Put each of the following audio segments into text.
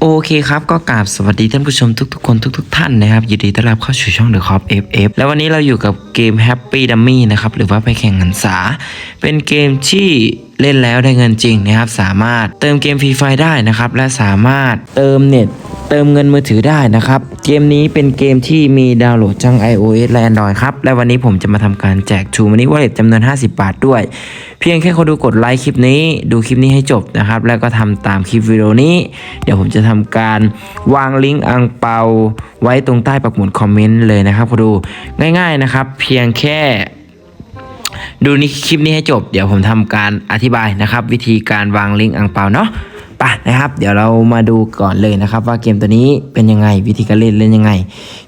โอเคครับ ก็กราบสวัสดีท่านผู้ชมทุกๆคนทุก ๆ ท่านนะครับยินดีต้อนรับเข้าสู่ช่อง The Cop FF แล้ววันนี้เราอยู่กับเกม Happy Dummy นะครับ หรือว่าไปแข่งหันษา เป็นเกมที่ เล่นแล้วได้เงินจริงนะครับ สามารถเติมเกมฟรีไฟได้นะครับ และสามารถเติมเน็ตเติมเงินมือถือได้นะครับ เกมนี้เป็นเกมที่มีดาวน์โหลดทั้ง iOS และ Android ครับ และวันนี้ผมจะมาทำการแจก True Money Wallet จำนวน 50 บาทด้วย เพียงแค่คนดูกดไลค์คลิปนี้ ดูคลิปนี้ให้จบนะครับ แล้วก็ทำตามคลิปวิดีโอนี้ เดี๋ยวผมจะทำการวางลิงก์อังเปาไว้ตรงใต้ปักหมุดคอมเมนต์เลยนะครับคนดูง่าย ๆนะครับ เพียงแค่ ดูนี่คลิปนี้ให้จบ เดี๋ยวผมทำการอธิบายนะครับ วิธีการวางลิงก์อังเปาเนาะไปนะครับ เดี๋ยวเรามาดูก่อนเลยนะครับ ว่าเกมตัวนี้เป็นยังไงวิธีการเล่นเล่นยังไง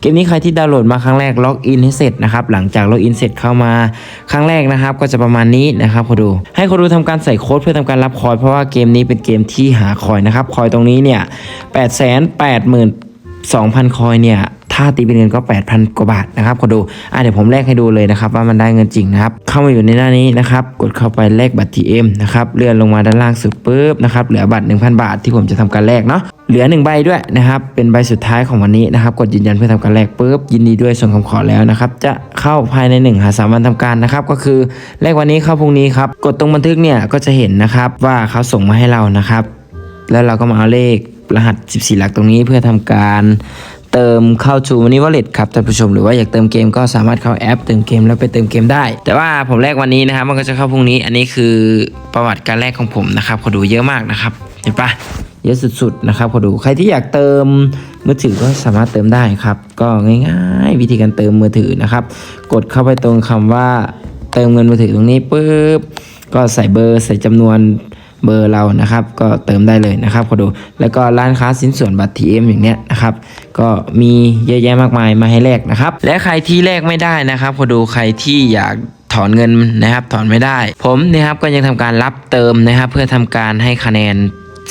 เกมนี้ใครที่ดาวน์โหลดมาครั้งแรกล็อกอินให้เสร็จนะครับหลังจากล็อกอินเสร็จเข้ามาครั้งแรกนะครับ ก็จะประมาณนี้นะครับคนดูให้คนดูทำการใส่โค้ดเพื่อทำการรับคอยเพราะว่าเกมนี้เป็นเกมที่หาคอยนะครับคอยตรงนี้เนี่ยแปดแสนแปดหมื่น2,000คอยเนี่ย ถ้าตีเป็นเงินก็ 8,000 กว่าบาทนะครับคนดูอะเดี๋ยวผมแลกให้ดูเลยนะครับว่ามันได้เงินจริงนะครับเข้ามาอยู่ในหน้านี้นะครับกดเข้าไปแลกบัตร TM นะครับเลื่อนลงมาด้านล่างสุดปุ๊บนะครับเหลือบัตร 1,000 บาทที่ผมจะทำการแลกเนาะเหลือ 1 ใบด้วยนะครับเป็นใบสุดท้ายของวันนี้นะครับกดยืนยันเพื่อทำการแลกปุ๊บยินดีด้วยส่งคำขอแล้วนะครับจะเข้าภายใน 1 หา3วันทำการนะครับก็คือแลกวันนี้เข้าพรุ่งนี้ครับกดตรงบันทึกเนี่ยก็จะเห็นนะครับว่าเขาส่งมาให้เรานะครับแล้วเราก็มาเอาเลขรหัส 14 หลักตรงนี้เพื่อทำการ เติมเข้า True Money Wallet ครับท่านผู้ชมหรือว่าอยากเติมเกมก็สามารถเข้าแอปเติมเกมแล้วไปเติมเกมได้ แต่ว่าผมแลกวันนี้นะครับมันก็จะเข้าพรุ่งนี้ อันนี้คือประวัติการแลกของผมนะครับขอดูเยอะมากนะครับเห็นปะเยอะสุดๆนะครับขอดูใครที่อยากเติมมือถือก็สามารถเติมได้ครับ ก็ง่ายๆ วิธีการเติมมือถือนะครับ กดเข้าไปตรงคำว่าเติมเงินมือถือตรงนี้ปุ๊บก็ใส่เบอร์ใส่จำนวน เบอร์เรานะครับ ก็เติมได้เลยนะครับขอดู แล้วก็ร้านค้าสินส่วนบัตร TM อย่างเนี้ยนะครับ ก็มีเยอะแยะมากมายมาให้แลกนะครับ และใครที่แลกไม่ได้นะครับขอดูใครที่อยากถอนเงินนะครับ ถอนไม่ได้ ผมนะครับก็ยังทำการรับเติมนะครับ เพื่อทำการให้คะแนน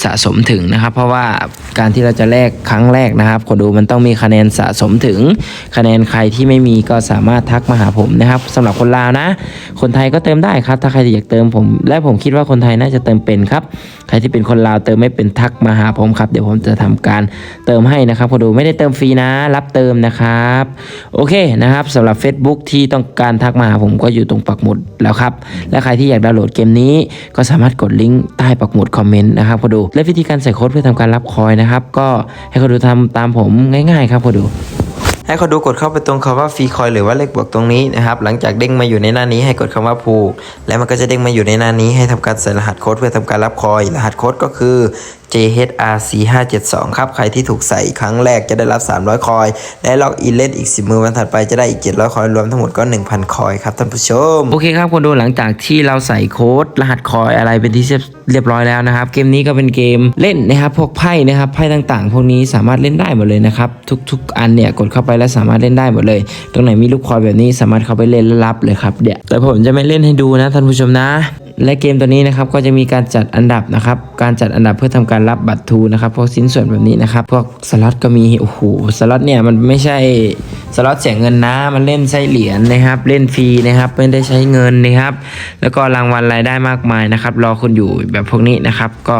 สะสมถึงนะครับ เพราะว่าการที่เราจะแลกครั้งแรกนะครับ คนดูมันต้องมีคะแนนสะสมถึง คะแนนใครที่ไม่มีก็สามารถทักมาหาผมนะครับสำหรับคนลาวนะ คนไทยก็เติมได้ครับ ถ้าใครอยากเติมผม และผมคิดว่าคนไทยน่าจะเติมเป็นครับ ใครที่เป็นคนลาวเติมไม่เป็นทักมาหาผมครับ เดี๋ยวผมจะทำการเติมให้นะครับ คนดูไม่ได้เติมฟรีนะ รับเติมนะครับ โอเคนะครับสำหรับ Facebook ที่ต้องการทักมาหาผมก็อยู่ตรงปักหมุดแล้วครับ และใครที่อยากดาวน์โหลดเกมนี้ ก็สามารถกดลิงก์ใต้ปักหมุดคอมเมนต์นะครับคนดูและวิธีการใส่โค้ดเพื่อทำการรับคอยนะครับ ก็ให้คนดูทำตามผมง่าย ๆ ครับคนดูให้เขาดูกดเข้าไปตรงคำว่าฟรีคอยหรือว่าเลขบวกตรงนี้นะครับหลังจากเด้งมาอยู่ในหน้านี้ให้กดคำว่าผูกแล้วมันก็จะเด้งมาอยู่ในหน้านี้ให้ทำการใส่รหัสโค้ดเพื่อทำการรับคอย รหัสโค้ดก็คือ JHRC 572 ครับ ใครที่ถูกใส่ครั้งแรกจะได้รับ 300 คอย และล็อกอินเล่นอีก 10 มือวันถัดไปจะได้อีก 700 คอย รวมทั้งหมดก็ 1,000 คอยครับท่านผู้ชม โอเคครับคนดูหลังจากที่เราใส่โค้ดรหัสคอยอะไรเป็นที่เรียบร้อยแล้วนะครับ เกมนี้ก็เป็นเกมเล่นนะครับ พวกไพ่นะครับ ไพ่ต่างๆ พวกนี้สามารถเล่นได้หมดเลยนะครับ ทุกๆ อันเนี่ยกดเข้าไปแล้วสามารถเล่นได้หมดเลย ตรงไหนมีลูกคอยแบบนี้สามารถเข้าไปเล่นและรับเลยครับเดี๋ยวแต่ผมจะไม่เล่นให้ดูนะท่านผู้ชมนะ และเกมตัวนี้นะครับก็จะมีการจัดอันดับนะครับการจัดอันดับเพื่อทำการรับบัตรทูนะครับพวกชิ้นส่วนแบบนี้นะครับพวกสล็อตก็มีโอ้โหสล็อตเนี่ยมันไม่ใช่สล็อตเสียเงินนะมันเล่นใช้เหรียญนะครับเล่นฟรีนะครับไม่ได้ใช้เงินนะครับแล้วก็รางวัลรายได้มากมายนะครับรอคุณอยู่แบบพวกนี้นะครับก็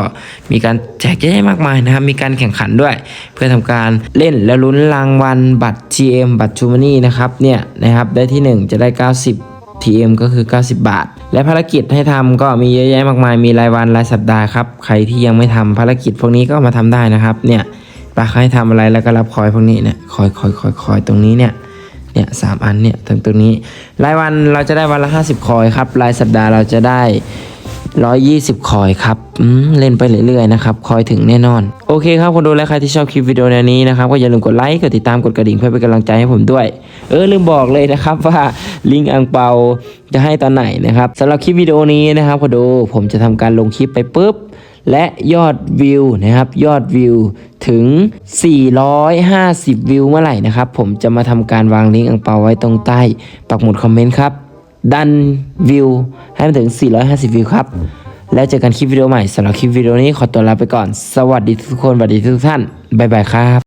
มีการแจกเยอะแยะมากมายนะครับมีการแข่งขันด้วย เพื่อทำการเล่นแล้วลุ้นรางวัลบัตร GM บัตรชูมานี่นะครับเนี่ยนะครับได้ที่หนึ่งจะได้ 90 TM ก็คือ 90 บาท และภารกิจให้ทำก็มีเยอะแยะมากมายมีรายวันรายสัปดาห์ครับใครที่ยังไม่ทำภารกิจพวกนี้ก็มาทำได้นะครับเนี่ยปาให้ทำอะไรแล้วก็รับคอยพวกนี้เนี่ยคอยคอยคอยคอยตรงนี้เนี่ยเนี่ยสามอันเนี่ยตรงตรงนี้ รายวันเราจะได้วันละ 50 คอยครับรายสัปดาห์เราจะได้ 120 คอยครับเล่นไปเรื่อยๆนะครับ คอยถึงแน่นอน โอเคครับคนดูและใครที่ชอบคลิปวิดีโอแนวนี้นะครับ ก็อย่าลืมกดไลค์กดติดตามกดกระดิ่งเพื่อเป็นกำลังใจให้ผมด้วย เออลืมบอกเลยนะครับว่าลิงก์อังเปาจะให้ตอนไหนนะครับสำหรับคลิปวิดีโอนี้นะครับคนดูผมจะทำการลงคลิปไปปุ๊บและยอดวิวนะครับยอดวิวถึง 450 วิวเมื่อไหร่นะครับ ผมจะมาทำการวางลิงก์อังเปาไว้ตรงใต้ปักหมุดคอมเมนต์ครับ ดันวิวให้มันถึง 450 วิวครับ แล้วเจอกันคลิปวิดีโอใหม่สำหรับคลิปวิดีโอนี้ขอตัวลาไปก่อน สวัสดีทุกคนสวัสดีทุกท่าน บ๊ายบายครับ